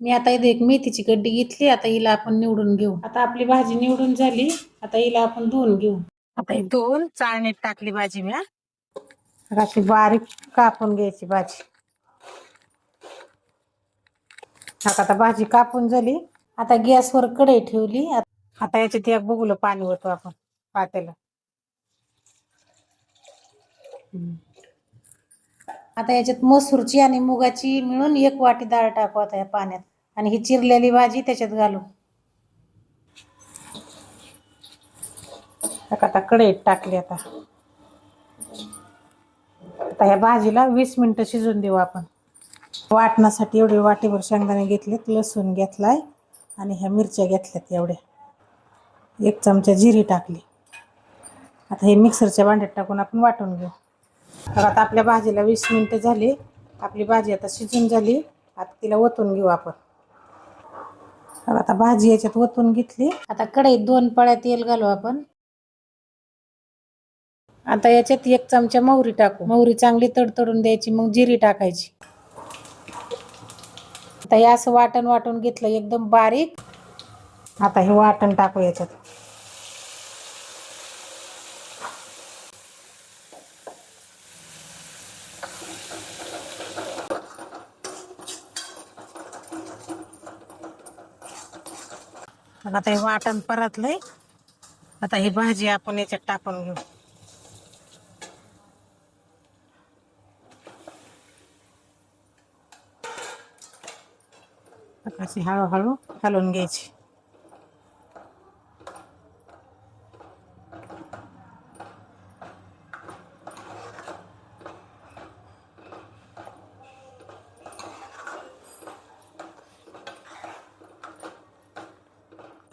मी आता इथे एक मेथीची गड्डी घेतली आता हिला आपण निवडून घेऊ आता आपली भाजी निवडून झाली आता हिला आपण धुवून घेऊ आता ही धुवून चाळणीत टाकली भाजी मी हा. आता अशी बारीक कापून घ्यायची भाजी आता आता भाजी कापून झाली आता गॅसवर कढई ठेवली आत- आता याच्यात एक बघूलं पाणी होतो आपण पातेलं. आता याच्यात मसूरची आणि मुगाची मिळून एक वाटी डाळ टाकू आता या पाण्यात आणि ही चिरलेली भाजी त्याच्यात घालू. आता कढईत टाकली आता. आता ह्या भाजीला वीस मिनटं शिजून देऊ आपण. वाटण्यासाठी एवढे वाटीभर शेंगदाणे घेतलेत लसूण घेतलाय आणि ह्या मिरच्या घेतल्यात एवढ्या. एक चमचा जिरी टाकली. आता हे मिक्सरच्या भांड्यात टाकून आपण वाटून घेऊ. तर आता आपल्या भाजीला वीस मिनटं झाली. आपली भाजी आता शिजून झाली. आता तिला ओतून घेऊ आपण. तर आता भाजी याच्यात ओतून घेतली. आता कढईत दोन पळ्या तेल घालू आपण. आता याच्यात एक चमचा मोहरी टाकू. मोहरी चांगली तडतडून द्यायची मग जिरी टाकायची. आता हे असं वाटण वाटून घेतलं एकदम बारीक. आता हे वाटण टाकू याच्यात. आता हे वाटण परतलंय. आता ही भाजी आपण याच्यात टाकून घेऊ. अशी हळूहळू हलवून घ्यायची.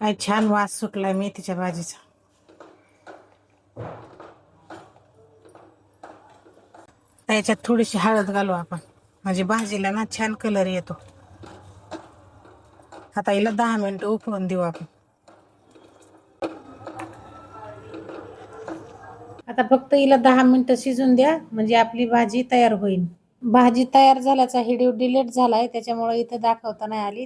काय छान वास सुटलाय मेथीच्या भाजीचा. त्याच्यात थोडीशी हळद घालू आपण. म्हणजे भाजीला ना छान कलर येतो. आता हिला दहा मिनिटं उकळून देऊ आपण. आता फक्त हिला दहा मिनिटं शिजून द्या म्हणजे आपली भाजी तयार होईल. भाजी तयार झाल्याचा व्हिडिओ डिलीट झालाय त्याच्यामुळे इथं दाखवता नाही आली.